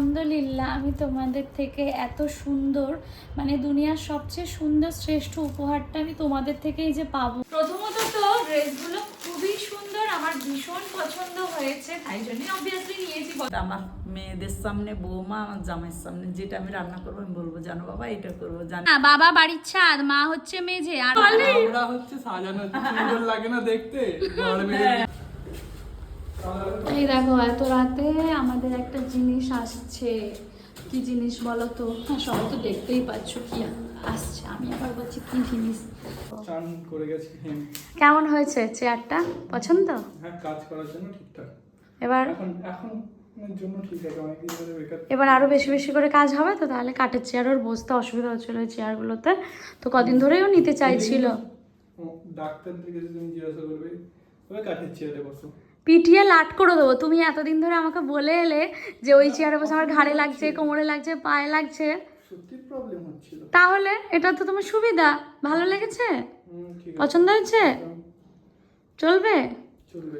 আলহামদুলিল্লাহ আমি তোমাদের থেকে এত সুন্দর মানে দুনিয়ার সবচেয়ে সুন্দর শ্রেষ্ঠ উপহারটা আমি তোমাদের থেকেই যে পাবো। প্রথমত তো ড্রেসগুলো খুবই সুন্দর আমার ভীষণ পছন্দ হয়েছে তাই জন্যই অবভিয়াসলি নিয়েছি। আমার মেয়েদের সামনে বৌমা আমার জামাইয়ের সামনে যেটা আমি রান্না করব আমি বলব জানো বাবা এটা করব জানো। না বাবা বাড়ির ছাদ মা হচ্ছে মেঝে আর আমরা হচ্ছে সাজানো লাগে না দেখতে। গরমে এই দেখো এত রাতে আমাদের একটা জিনিস আসছে। কি জিনিস বলো তো? হ্যাঁ সবাই তো দেখতেই পাচ্ছ কি আসছে। আমি আবার বলছি কি জিনিস? চান করে গেছি। কেমন হয়েছে চেয়ারটা? পছন্দ? হ্যাঁ কাজ করার জন্য ঠিকঠাক। এবার? এখন এখন এবার আরও বেশি বেশি করে কাজ হবে তো? তাহলে কাঠের চেয়ার ওর বসতে অসুবিধা হচ্ছিল ওই চেয়ারগুলোতে। তো কদিন ধরেও নিতে চাইছিল। ডাক্তার থেকে যদি তুমি জিজ্ঞাসা করবে কাঠের চেয়ারে বসো। পিটিয়ে লাট করে দেবো। তুমি এতদিন ধরে আমাকে বলে এলে যে ওই চেয়ারে বসে আমার ঘাড়ে লাগছে কোমরে লাগছে পায়ে লাগছে। সত্যি প্রবলেম হচ্ছিল। তাহলে এটা তো তোমার সুবিধা। ভালো লেগেছে? পছন্দ হয়েছে? চলবে? চলবে।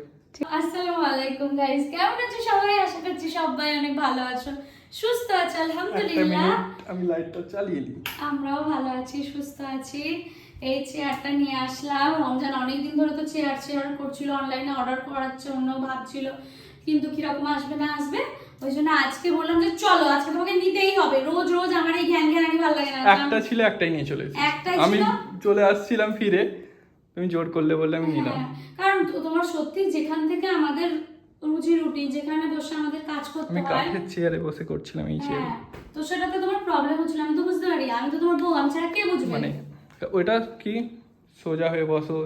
আসসালামু আলাইকুম গাইস কেমন আছো সবাই? আশা করছি সবাই অনেক ভালো আছো। সুস্থ আছো আলহামদুলিল্লাহ। আমি লাইটটা চালিয়ে দিই আমরাও ভালো আছি সুস্থ আছি। এই চেয়ারটা নিয়ে আসলাম। রমজান অনেকদিন ধরে তো চেয়ার চেয়ার করছিল অনলাইনে অর্ডার করার জন্য ভাবছিল কিন্তু কীরকম আসবে না আসবে? ওই জন্য আজকে বললাম যে চলো আজকে তোমাকে নিতেই হবে। রোজ রোজ আমার এই ঘ্যান ঘ্যানানি ভালো লাগে না। একটা ছিল একটাই নিয়ে চলে। একটাই আমি চলে আসছিলাম ফিরে। তুমি জোর করলে বললে আমি নিলাম। হ্যাঁ, কারণ তো- তোমার সত্যি যেখান থেকে আমাদের রুজি রুটি যেখানে বসে আমাদের কাজ করতে আমি কাঠের চেয়ারে বসে করছিলাম এই চেয়ারে হ্যাঁ তো সেটাতে তোমার প্রবলেম হচ্ছিল। আমি তো বুঝতে পারি। আমি তো তোমার বউ আমি ছাড়া কে বুঝবে? মানে ওইটা কি? সোজা হয়ে বসো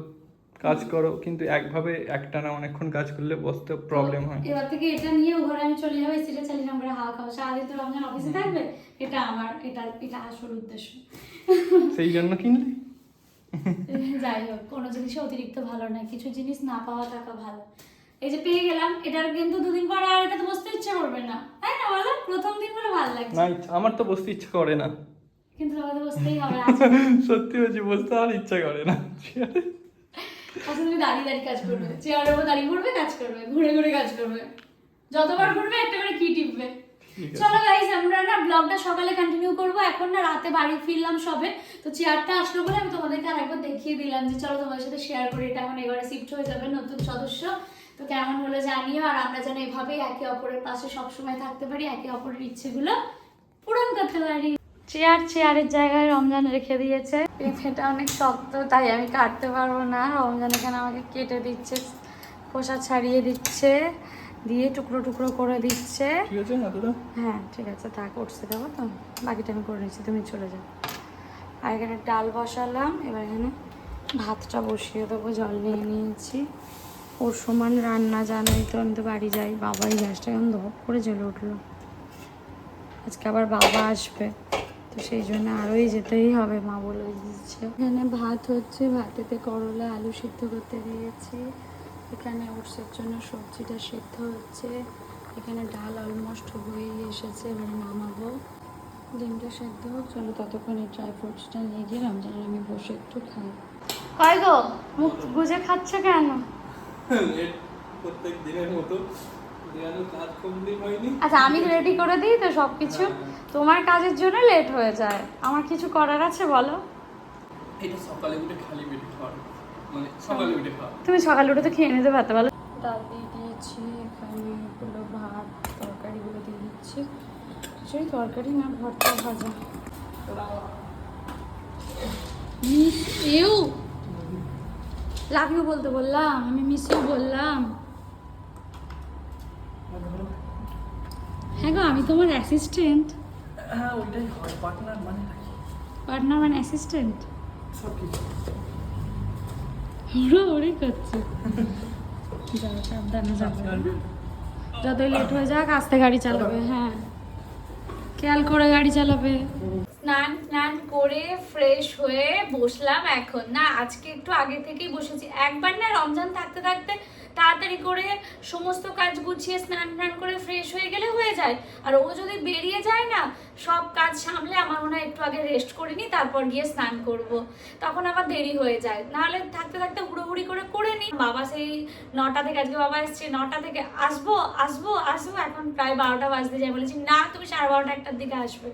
কাজ করো কিন্তু একভাবে একটানা অনেকক্ষণ কাজ করলে বসতে প্রবলেম হয়। এবার থেকে এটা নিয়ে ঘরে আমি চলে যাব সিটে চালিয়ে করে হাওয়া খাব। সারাদিন তো রমজান অফিসে থাকবে এটা আমার এটা এটা আসল উদ্দেশ্য। সেই জন্য কিনলে? যাই হোক কোনো জিনিসই অতিরিক্ত ভালো না কিছু জিনিস না পাওয়া থাকা ভালো। এই যে পেয়ে গেলাম এটার কিন্তু দুদিন পরে আর এটা তো বসতে ইচ্ছা করবে না। তাই না বলো? প্রথম দিন বলে ভালো লাগছে। না আমার তো বসতে ইচ্ছা করে না। কিন্তু তোমাকে বসতেই হবে সত্যি বলছি বসতে আর ইচ্ছা করে না। আচ্ছা তুমি দাঁড়িয়ে দাঁড়িয়ে কাজ করবে। চেয়ারের উপর দাঁড়িয়ে ঘুরবে কাজ করবে ঘুরে ঘুরে কাজ করবে। যতবার ঘুরবে একটা করে কি টিপবে? চলো গাইস আমরা না ব্লগটা সকালে কন্টিনিউ করব। এখন না রাতে বাড়ি ফিরলাম সবে। তো চেয়ারটা আসলো বলে আমি তোমাদেরকে আরেকবার দেখিয়ে দিলাম যে চলো তোমাদের সাথে শেয়ার করি। এটা এখন এবারে শিফট হয়ে যাবে নতুন সদস্য। তো কেমন হলো জানিও। আর আমরা যেন এভাবেই একে অপরের পাশে সবসময় থাকতে পারি একে অপরের ইচ্ছেগুলো পূরণ করতে পারি। চেয়ার চেয়ারের জায়গায় রমজান রেখে দিয়েছে। পেঁপেটা অনেক শক্ত তাই আমি কাটতে পারব না। রমজান এখানে আমাকে কেটে দিচ্ছে খোসা ছাড়িয়ে দিচ্ছে দিয়ে টুকরো টুকরো করে দিচ্ছে। হ্যাঁ ঠিক আছে তা করছে দেবো তো। বাকিটা আমি করে নিচ্ছি তুমি চলে যাও। আর এখানে ডাল বসালাম এবার এখানে ভাতটা বসিয়ে দেবো জল নিয়ে নিয়েছি। ওর সমান রান্না জানাই তো আমি তো বাড়ি যাই বাবাই গ্যাসটা এখন ধপ করে জ্বলে উঠল। আজকে আবার বাবা আসবে। তো সেই জন্য আরোই যেতেই হবে মা বলে দিচ্ছে এখানে ভাত হচ্ছে ভাতেতে করলা আলু সিদ্ধ করতে দিয়েছি। এখানে ওটসের জন্য সবজিটা সিদ্ধ হচ্ছে। এখানে ডাল অলমোস্ট হয়েই এসেছে এবারে নামাবো। ডিমটা সেদ্ধ হোক চলো ততক্ষণে ড্রাই ফ্রুটসটা নিয়ে গিয়ে রমজানের আমি বসে একটু খাই। কয় গো? মুখ গুজে খাচ্ছ কেন? প্রত্যেক দিনের মতো আচ্ছা আমি রেডি করে দিই তো সব কিছু তোমার কাজের জন্য লেট হয়ে যায়। আমার কিছু করার আছে বলো? এটা সকালে উঠে খালি পেটে খাওয়া। মানে সকালে উঠে খাওয়া। তুমি সকালে উঠে তো খেয়ে নিতে পারতে বলো। ডাল দিয়ে দিয়েছি এখানে এগুলো ভাত তরকারিগুলো দিয়ে দিচ্ছি। সেই তরকারি না ভর্তা ভাজা। মিস ইউ লাভ ইউ বলতে বললাম আমি মিস ইউ বললাম। হ্যাঁ গো আমি তোমার অ্যাসিস্ট্যান্ট হ্যাঁ ওইটাই হয়। পার্টনার মানে পার্টনার মানে অ্যাসিস্ট্যান্ট সব কিছু ওরা ওরে করছে। যাও সাবধানে যাবে যতই লেট হয়ে যাক আস্তে গাড়ি চালাবে হ্যাঁ। খেয়াল করে গাড়ি চালাবে। স্নান স্নান করে ফ্রেশ হয়ে বসলাম এখন। না, আজকে একটু আগে থেকেই বসেছি। একবার না রমজান থাকতে থাকতে তাড়াতাড়ি করে সমস্ত কাজ গুছিয়ে স্নান টান করে ফ্রেশ হয়ে গেলে হয়ে যায়। আর ও যদি বেরিয়ে যায় না, সব কাজ সামলে আমার মনে একটু আগে রেস্ট করে নিই, তারপর গিয়ে স্নান করব। তখন আবার দেরি হয়ে যায়। নাহলে থাকতে থাকতে হুড়োহুড়ি করে করে নিই। বাবা সেই নটা থেকে, আজকে বাবা এসছে নটা থেকে, আসব আসব আসব। এখন প্রায় বারোটা বাজতে যায়। বলেছি, না, তুমি সাড়ে বারোটা একটার দিকে আসবে।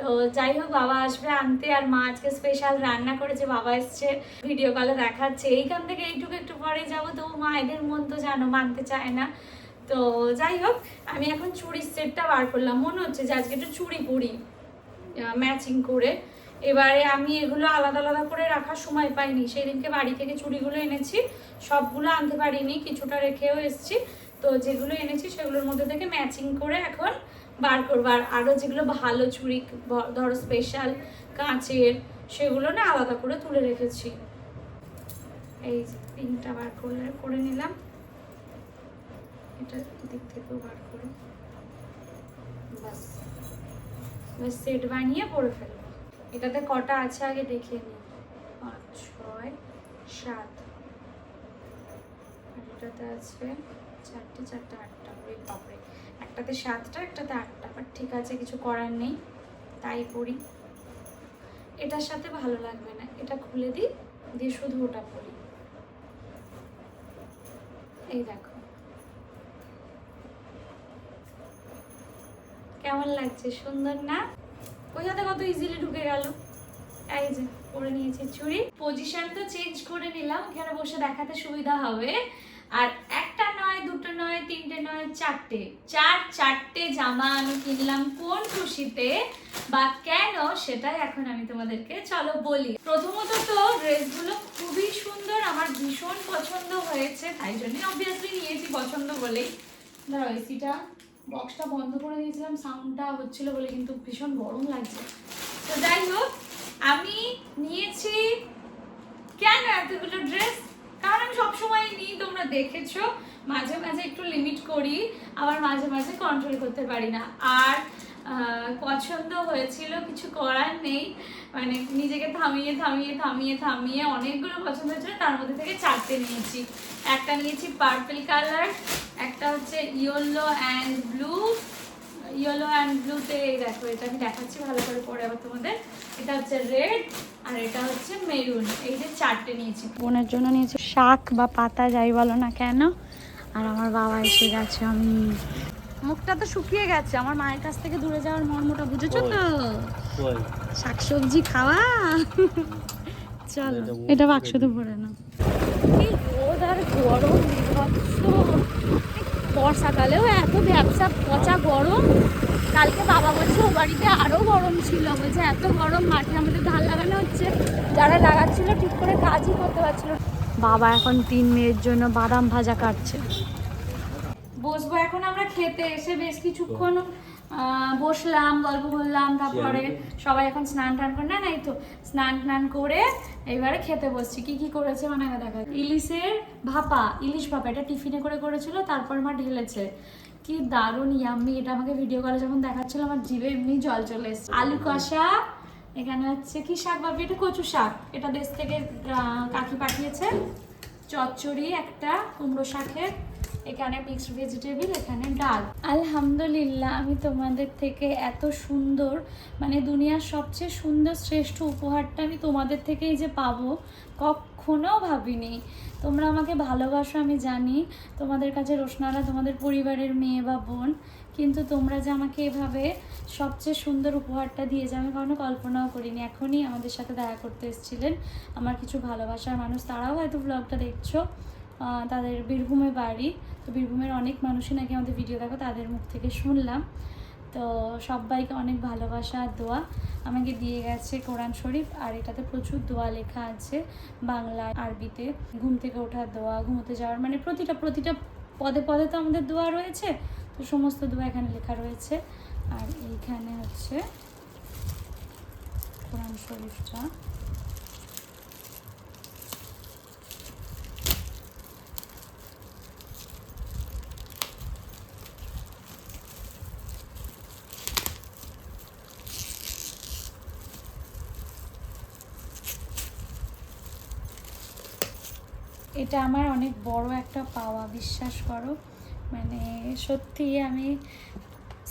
তো যাই হোক, বাবা আসবে আনতে আর মা আজকে স্পেশাল রান্না করেছে, বাবা এসছে ভিডিও কলে দেখাচ্ছে। এইখান থেকে এইটুকু একটু পরে যাব তো মায়েদের মন তো জানো মানতে চায় না। তো যাই হোক, আমি এখন চুড়ির সেটটা বার করলাম। মনে হচ্ছে যে আজকে একটু চুড়ি পরি ম্যাচিং করে। এবারে আমি এগুলো আলাদা আলাদা করে রাখার সময় পাইনি। সেই দিনকে বাড়ি থেকে চুড়িগুলো এনেছি, সবগুলো আনতে পারিনি, কিছুটা রেখেও এসেছি। তো যেগুলো এনেছি সেগুলোর মধ্যে থেকে ম্যাচিং করে এখন বার করব। আর আরও যেগুলো ভালো চুড়ি ধরো স্পেশাল কাঁচের, সেগুলো না আলাদা করে তুলে রেখেছি। এই পিনটা বার করে করে নিলাম। এটা দিক থেকেও বার করে। সেট বানিয়ে পরে ফেলব। এটাতে কটা আছে আগে দেখে নিই পাঁচ, ছয়, সাত। আর এটাতে আছে চারটে চারটে, আটটা। ওই একটাতে সাতটা, একটাতে আটটা বাট ঠিক আছে, কিছু করার নেই, তাই পড়ি। এটার সাথে ভালো লাগবে না, এটা খুলে দিই, দিয়ে শুধু ওটা পড়ি। এই দেখো। কেমন লাগছে? সুন্দর না? কোথাতে কত ইজিলি ঢুকে গেল। এই যে, পরে নিয়েছি চুড়ি। পজিশন তো চেঞ্জ করে নিলাম, এখানে বসে দেখাতে সুবিধা হবে। আর একটা নয়, দুটো নয়, তিনটে নয়, চারটে। চার, চারটে জামা আমি কিনলাম কোন খুশিতে বা কেন সেটাই এখন আমি তোমাদেরকে, চলো বলি। প্রথমত তো ড্রেসগুলো খুবই সুন্দর, আমার ভীষণ পছন্দ হয়েছে, তাই জন্যই অবভিয়াসলি নিয়েছি পছন্দ বলেই। দাঁড়াও এসিটা বক্সটা বন্ধ করে দিয়েছিলাম সাউন্ডটা হচ্ছিল বলে কিন্তু ভীষণ গরম লাগছে। তো যাই হোক, আমি নিয়েছি কেন এতগুলো ড্রেস সবসময় নিই তোমরা দেখেছ। মাঝে মাঝে একটু লিমিট করি, আবার মাঝে মাঝে কন্ট্রোল করতে পারি না। আর পছন্দ হয়েছিল, কিছু করার নেই। মানে নিজেকে থামিয়ে থামিয়ে থামিয়ে থামিয়ে অনেকগুলো পছন্দ হয়েছিল, তার মধ্যে থেকে চারটে নিয়েছি। একটা নিয়েছি পার্পল কালার একটা হচ্ছে yellow and blue yellow and ব্লুতে এই দেখো এটা আমি দেখাচ্ছি ভালো করে পরে আবার তোমাদের। এটা হচ্ছে রেড আর এটা হচ্ছে মেরুন এই যে চারটে নিয়েছি। বোনের জন্য নিয়েছি শাক বা পাতা যাই বলো না কেন। আর আমার বাবা এসে গেছে আমি মুখটা তো শুকিয়ে গেছে। আমার মায়ের কাছ থেকে দূরে যাওয়ার মর্মটা বুঝেছ তো? শাকসবজি খাওয়া? চলো এটা বাক্সতে ভরে না কি রোদ আর গরম। বর্ষাকালেও এত ব্যবসা, পচা গরম। কালকে বাবা বলছে, ও বাড়িতে আরও গরম ছিল। বলছে, এত গরম, মাঠে আমাদের ধান লাগানো হচ্ছে। যারা লাগাচ্ছিল, ঠিক করে কাজই করতে পারছিল বাবা এখন তিন মেয়ের জন্য বাদাম ভাজা কাটছে। বসবো। এখন আমরা খেতে এসে বেশ কিছুক্ষণ বসলাম গল্প করলাম তারপরে সবাই এখন স্নান টান করে না না এই তো স্নান টান করে এবারে খেতে বসছি। কি কি করেছে মানে দেখা ইলিশের ভাপা ইলিশ ভাপা এটা টিফিনে করে করেছিল তারপর মা ঢেলেছে। কি দারুণ ইয়াম্মি এটা আমাকে ভিডিও কলে যখন দেখাচ্ছিল আমার জিভে এমনি জল চলে এসেছে। আলু কষা এখানে হচ্ছে কি শাক ভাবি এটা কচু শাক। এটা দেশ থেকে কাকি পাঠিয়েছে। চচ্চড়ি একটা কুমড়ো শাকের। এখানে মিক্সড ভেজিটেবল এখানে ডাল। আলহামদুলিল্লাহ, আমি তোমাদের থেকে এত সুন্দর মানে দুনিয়ার সবচেয়ে সুন্দর শ্রেষ্ঠ উপহারটা আমি তোমাদের থেকেই যে পাবো, কখনো ভাবিনি। তোমরা আমাকে ভালোবাসো, আমি জানি। তোমাদের কাছে রোশনারা তোমাদের পরিবারের মেয়ে বা বোন, কিন্তু তোমরা যে আমাকে এভাবে সবচেয়ে সুন্দর উপহারটা দিয়ে যে আমি কখনো কল্পনাও করিনি, এখনই আমাদের সাথে দেখা করতে এসেছিলেন। আমার কিছু ভালোবাসার মানুষ, তারাও হয়তো ব্লগটা দেখছ তাদের বীরভূমে বাড়ি। তো বীরভূমের অনেক মানুষই নাকি আমাদের ভিডিও দেখো, তাদের মুখ থেকে শুনলাম। তো সবাইকে অনেক ভালোবাসা আর দোয়া। আমাকে দিয়ে গেছে কোরআন শরীফ, আর এটাতে প্রচুর দোয়া লেখা আছে বাংলা, আরবিতে। ঘুম থেকে ওঠার দোয়া, ঘুমোতে যাওয়ার মানে প্রতিটা প্রতিটা পদে পদে তো আমাদের দোয়া রয়েছে। তো সমস্ত দোয়া এখানে লেখা রয়েছে। আর এইখানে হচ্ছে কোরআন শরীফটা। এটা আমার অনেক বড় একটা পাওয়া, বিশ্বাস করো। মানে সত্যি আমি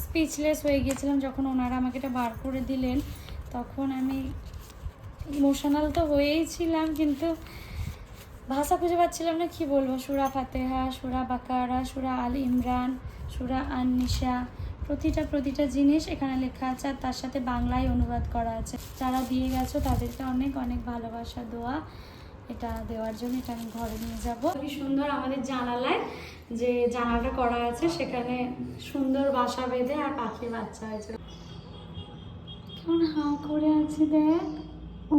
স্পিচলেস হয়ে গিয়েছিলাম যখন ওনারা আমাকে এটা বার করে দিলেন। তখন আমি ইমোশনাল তো হয়েই ছিলাম, কিন্তু ভাষা খুঁজে পাচ্ছিলাম না, কি বলব? সুরা ফাতেহা, সুরা বাকারা, সুরা আল ইমরান, সুরা আননিশা প্রতিটা প্রতিটা জিনিস এখানে লেখা আছে আর তার সাথে বাংলায় অনুবাদ করা আছে। যারা দিয়ে গেছো তাদেরকে অনেক অনেক ভালোবাসা, দোয়া। এটা দেওয়ার জন্য এটা আমি ঘরে নিয়ে যাব। খুবই সুন্দর আমাদের জানালায় যে জানালাটা করা আছে সেখানে সুন্দর বাসা বেঁধে আর পাখির বাচ্চা হয়েছে। কেমন হাঁ করে আছে দেখ। ও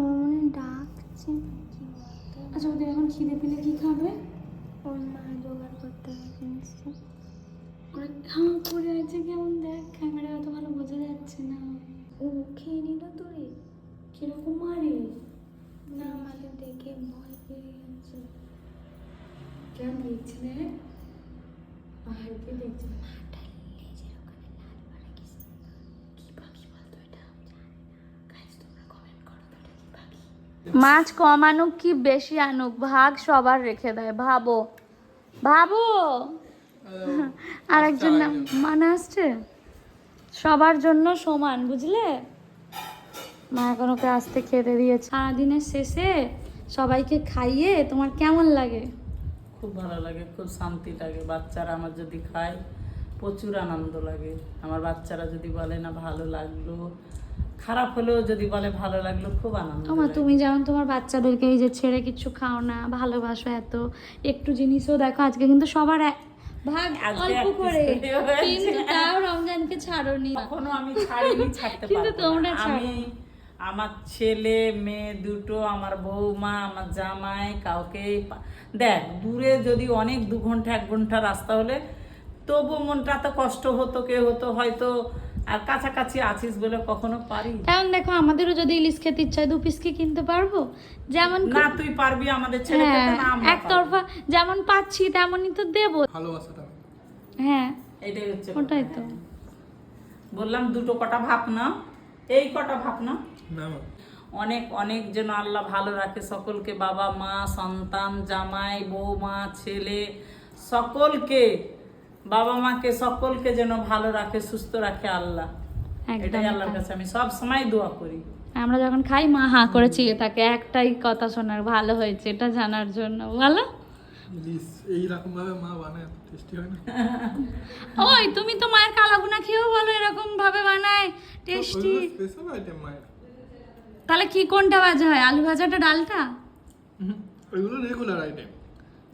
ডাকছে আচ্ছা ওদের এখন খিদে পেলে কি খাবে? ওর মা জোগাড় করতে হবে ওরা হাঁ করে আছে কেমন দেখ। ক্যামেরা অত ভালো বোঝা যাচ্ছে না। ও খেয়ে নিল তোরে? কীরকম মারে? না আমাদের দেখে ভয় পেয়ে গেছে। কেমন দেখছে রে আর কি দেখছে লেজের ওখানে লাল পাড়া কি কি পাখি বলতো এটা? গাইস তোমরা কমেন্ট করো তো এটা কি পাখি? মাছ কম আনুক কি বেশি আনুক? ভাগ সবার রেখে দেয়। ভাবো। ভাবো। আর একজন নাম মানে আসছে? সবার জন্য সমান বুঝলে? মা এখন ওকে আসতে খেতে দিয়েছে। সারাদিনের শেষে সবাইকে খাইয়ে তোমার কেমন লাগে? খুব ভালো লাগে খুব শান্তি লাগে। বাচ্চারা আমার যদি খায় প্রচুর আনন্দ লাগে। আমার বাচ্চারা যদি বলে না ভালো লাগল। খারাপ হলেও যদি বলে ভালো লাগল খুব আনন্দ আমার তুমি যেমন তোমার বাচ্চাদেরকে এই যে ছেড়ে কিছু খাও না ভালোবাসো এত একটু জিনিসও দেখো আজকে কিন্তু সবার ভাগ অল্প করে। কিন্তু তাও রমজানকে ছাড়োনি। কখনো আমি ছাড়িনি ছাড়তে কিন্তু তোমরা ছাড়ো। আমি আমার ছেলে মেয়ে দুটো আমার বৌমা আমার জামাই কাউকে দেখ দূরে যদি অনেক দু ঘণ্টা এক ঘণ্টা রাস্তা হলে তবু মনটা তো কষ্ট হতো কে হতো হয়তো আর কাছাকাছি আছিস বলে কখনো পারি। তেমন দেখো আমাদেরও যদি ইলিশ খেতে ইচ্ছা হয় দু পিস কি কিনতে পারব? যেমন না তুই পারবি আমাদের ছেলে হ্যাঁ না একতরফা যেমন পাচ্ছি তেমনই তো দেবো। ভালোবাসাটা হ্যাঁ এটাই হচ্ছে ওটাই তো। বললাম দুটো কটা ভাত না এই কটা ভাত না না অনেক অনেক যেন আল্লাহ ভালো রাখে সকলকে বাবা মা সন্তান জামাই বৌমা ছেলে সকলকে বাবা মাকে সকলকে যেন ভালো রাখে সুস্থ রাখে আল্লাহ। এটাই আল্লাহর কাছে। আমি সব সময় দোয়া করি। আমরা যখন খাই মা হাঁ করে চেয়ে থাকে একটাই কথা শোনার ভালো হয়েছে এটা জানার জন্য। বলো ইলিশ এইরকম ভাবে মা বানায় টেস্টি হয় না। ওই তুমি তো মায়ের কালাগুনা খেয়েও বলো এরকম ভাবে বানায় টেস্টি স্পেশাল আইটেম মায়ের। তাহলে কি কোনটা ভাজা হয় আলু ভাজাটা ডালটা? ওইগুলো রেগুলার আইটেম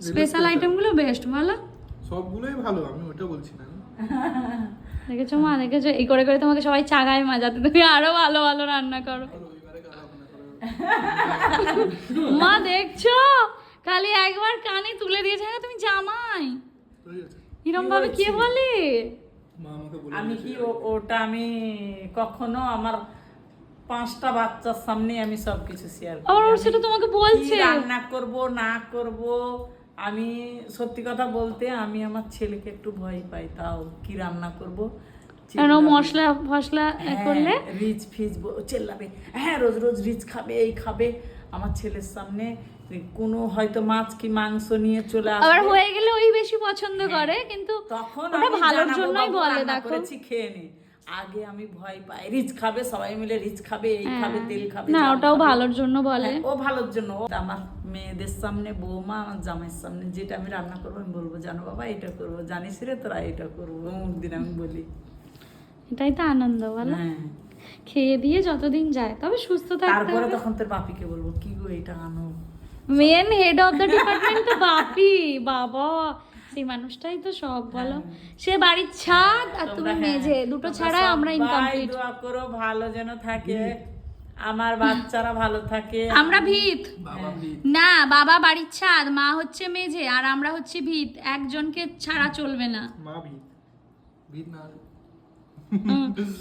স্পেশাল আইটেমগুলো বেস্ট বলো। সবগুলোই ভালো আমি ওটা বলছি না। দেখেছ মা দেখেছ এই করে করে তোমাকে সবাই চাগায় মা যাতে তুমি আরও ভালো ভালো রান্না করে? মা দেখছ? খালি একবার কানে তুলে দিয়েছে না তুমি জামাই? এরম ভাবে কে বলে? মা আমাকে বলে আমি কি ও- ওটা আমি কখনো আমার পাঁচটা বাচ্চার সামনে আমি সব কিছু শেয়ার ওর সেটা তোমাকে বলছে? রান্না করব না করব? আমি সত্যি কথা বলতে আমি আমার ছেলেকে একটু ভয় পাই তাও কি রান্না করব? কেন মশলা ফসলা করলে? রিচ ফিচ ব- চেল্লাবে। হ্যাঁ রোজ রোজ রিচ খাবে এই খাবে। আমার ছেলের সামনে কোনো হয়তো মাছ কি মাংস নিয়ে চলে আবার হয়ে গেলে ওই বেশি পছন্দ করে কিন্তু তখন ওটা ভালোর জন্যই বলে দেখো। করেছি খেয়ে নে। আগে আমি ভয় পাই রিচ খাবে সবাই মিলে রিচ খাবে এই খাবে তেল খাবে হ্যাঁ। না ওটাও ভালোর জন্য বলে। হ্যাঁ, ও ভালোর জন্য। আমার মেয়েদের সামনে বৌমা আমার জামাইয়ের সামনে যেটা আমি রান্না করব আমি বলব জানো বাবা এটা করব জানিস রে তোরা এটা করব। অমুক দিন আমি বলি। এটাই তো আনন্দ বলো। হ্যাঁ। খেয়ে দিয়ে যতদিন যায় তবে সুস্থ থাকতে তারপরে তখন তোর বাপিকে বলব কি গো এটা আনো? Main head of the department তো বাপি বাবা। সেই মানুষটাই তো সব বলো। সে বাড়ির ছাদ আর তুমি হ্যাঁ, মেঝে দুটো তোমরা ছাড়া আমরা ইনকমপ্লিট দোয়া করো ভালো যেন থাকে। আমার বাচ্চারা ভালো থাকে। আমরা ভিত। না বাবা বাড়ির ছাদ মা হচ্ছে মেঝে আর আমরা হচ্ছে ভিত। একজনকে ছাড়া চলবে না। মা ভিত। ভিত না।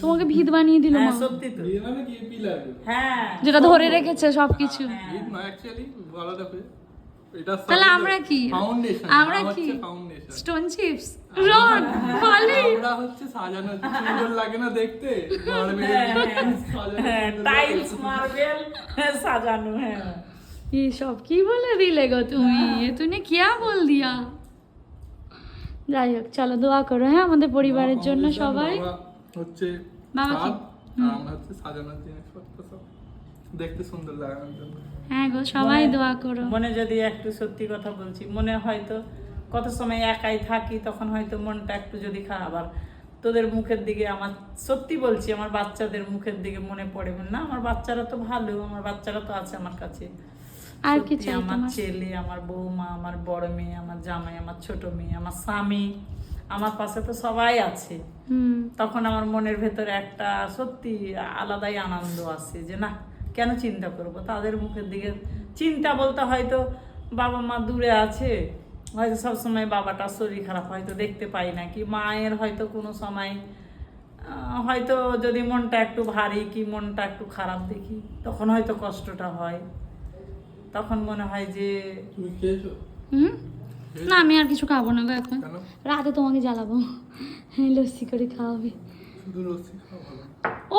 তোমাকে ভিত বানিয়ে দিল হ্যাঁ মা সত্যি তো ভিত মানে কি পিলার হ্যাঁ যেটা ধরে রেখেছে সবকিছু ভিত না অ্যাকচুয়ালি আলাদা করে এটা তাহলে আমরা কি? ফাউন্ডেশন আমরা আমরা কি? কি ফাউন্ডেশন স্টোন চিপস রড ফালি আমরা হচ্ছে সাজানো সুন্দর লাগে না দেখতে মার্বেল হ্যাঁ টাইলস মার্বেল সাজানো হ্যাঁ ये सब কি বলে দিলে গো তুমি এ তুমি क्या बोल दिया যাই হোক চলো দোয়া করো হ্যাঁ আমাদের পরিবারের জন্য সবাই বাবা হচ্ছে বাবা কি? খাট, আর আমরা হচ্ছে সাজানোর জিনিসপত্র সব দেখতে সুন্দর লাগানোর জন্য। হ্যাঁ গো সবাই দোয়া করো। মনে যদি একটু সত্যি কথা বলছি মনে হয়তো কত সময় একাই থাকি তখন হয়তো মনটা একটু যদি খারাপ আবার তোদের মুখের দিকে আমার সত্যি বলছি আমার বাচ্চাদের মুখের দিকে মনে পড়ে না আমার বাচ্চারা তো ভালো আমার বাচ্চারা তো আছে আমার কাছে। আর কি আমার ছেলে আমার বৌমা আমার বড় মেয়ে আমার জামাই আমার ছোট মেয়ে আমার স্বামী। আমার পাশে তো সবাই আছে। তখন আমার মনের ভেতরে একটা সত্যি আলাদাই আনন্দ আসে যে না কেন চিন্তা করব? তাদের মুখের দিকে চিন্তা বলতে হয়তো বাবা মা দূরে আছে হয়তো সবসময় বাবাটার শরীর খারাপ হয়তো দেখতে পাই না কি মায়ের হয়তো কোনো সময় হয়তো যদি মনটা একটু ভারী কি মনটা একটু খারাপ দেখি তখন হয়তো কষ্টটা হয়। তখন মনে হয় যে তুমি খেয়েছো? হুম? না আমি আর কিছু খাব না গো এখন। রাতে তোমাকে জ্বালাবো। হ্যাঁ লস্যি করে খাওয়াবে।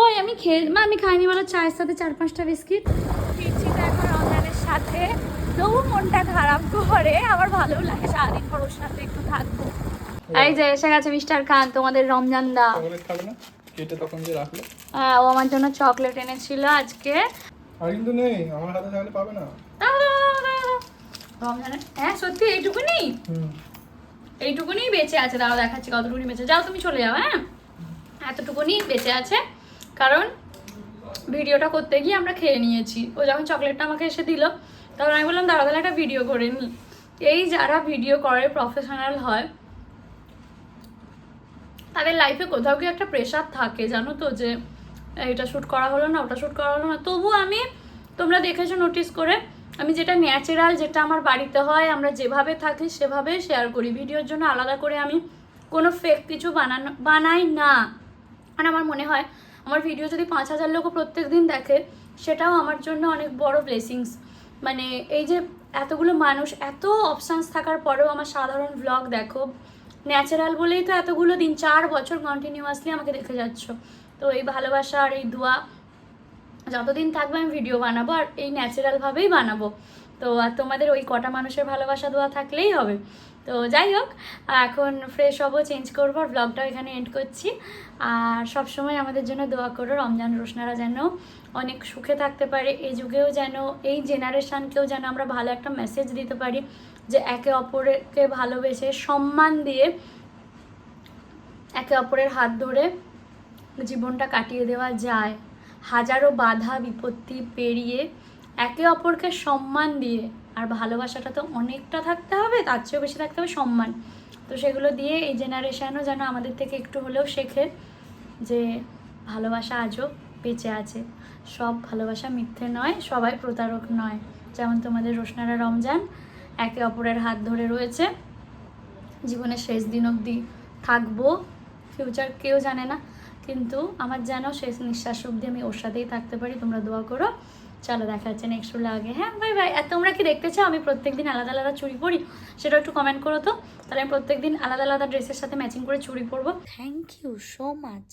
ওই আমি খেয়ে মা আমি খাইনি বলো চায়ের সাথে চার পাঁচটা বিস্কিট। ফিরছি তো এখন রমজানের সাথে। তবু মনটা খারাপ করে আবার ভালো লাগে সারাদিন পর ওর সাথে একটু থাকব। এই যে এসে গেছে মিস্টার খান তোমাদের রমজান দা। কেটে তখন যে রাখলে। হ্যাঁ ও আমার জন্য চকলেট এনেছিল আজকে। আর কিন্তু নেই আমার হাতে চাইলে পাবে না। দাও। রমজানের হ্যাঁ সত্যি এইটুকুনি? এইটুকুনি বেঁচে আছে। দাঁড়াও দেখাচ্ছি কতটুকুনি বেঁচে যাও তুমি চলে যাও হ্যাঁ? এতটুকুনি বেঁচে আছে কারণ ভিডিওটা করতে গিয়ে আমরা খেয়ে নিয়েছি। ও যখন চকলেটটা আমাকে এসে দিল তখন আমি বললাম দাঁড়া তাহলে একটা ভিডিও করে নিই এই যারা ভিডিও করে প্রফেশনাল হয় তাদের লাইফে কোথাও কি একটা প্রেশার থাকে জানো তো যে এটা শ্যুট করা হলো না ওটা শ্যুট করা হলো না। তবু আমি তোমরা দেখেছ নোটিস করে আমি যেটা ন্যাচারাল যেটা আমার বাড়িতে হয়, আমরা যেভাবে থাকি সেভাবে শেয়ার করি। ভিডিওর জন্য আলাদা করে আমি কোনো ফেক কিছু বানানো, বানাই না। আর আমার মনে হয়, আমার ভিডিও যদি পাঁচ হাজার লোকও প্রত্যেক দিন দেখে, সেটাও আমার জন্য অনেক বড় ব্লেসিংস মানে এই যে এতগুলো মানুষ, এত অপশানস থাকার পরেও আমার সাধারণ ব্লগ দেখো। ন্যাচারাল বলেই তো এতগুলো দিন, চার বছর কন্টিনিউয়াসলি আমাকে দেখে যাচ্ছ। তো এই ভালোবাসা আর এই দোয়া যতদিন থাকবে আমি ভিডিও বানাবো আর এই ন্যাচারালভাবেই বানাবো। তো আর তোমাদের ওই কটা মানুষের ভালোবাসা দোয়া থাকলেই হবে। তো যাই হোক, এখন ফ্রেশ হব চেঞ্জ করব আর ব্লগটাও এখানে এন্ড করছি। আর সবসময় আমাদের জন্য দোয়া করো রমজান রোশনারা যেন অনেক সুখে থাকতে পারে, এই যুগেও যেন, এই জেনারেশানকেও যেন আমরা ভালো একটা মেসেজ দিতে পারি যে একে অপরকে ভালোবেসে সম্মান দিয়ে একে অপরের হাত ধরে জীবনটা কাটিয়ে দেওয়া যায়। হাজারো বাধা, বিপত্তি পেরিয়ে একে অপরকে সম্মান দিয়ে, আর ভালোবাসাটা তো অনেকটা থাকতে হবে, তার চেয়েও বেশি থাকতে হবে সম্মান। তো সেগুলো দিয়ে এই জেনারেশানও যেন আমাদের থেকে একটু হলেও শেখে যে ভালোবাসা আজও বেঁচে আছে। সব ভালোবাসা মিথ্যে নয়, সবাই প্রতারক নয়। যেমন তোমাদের রোশনারা রমজান, একে অপরের হাত ধরে রয়েছে। জীবনের শেষ দিন অবধি থাকব ফিউচার কেউ জানে না। কিন্তু আমার যেন শেষ নিঃশ্বাস অব্দি আমি ওর সাথেই থাকতে পারি, তোমরা দোয়া করো। চলো, দেখা যাচ্ছে নেক্সট রুলে আগে হ্যাঁ ভাই ভাই আর তোমরা কি দেখতে চাও? আমি প্রত্যেক দিন আলাদা আলাদা চুরি পরি সেটা একটু কমেন্ট করো তো। তাহলে আমি প্রত্যেক দিন আলাদা আলাদা ড্রেসের সাথে ম্যাচিং করে চুরি পরবো। Thank you so much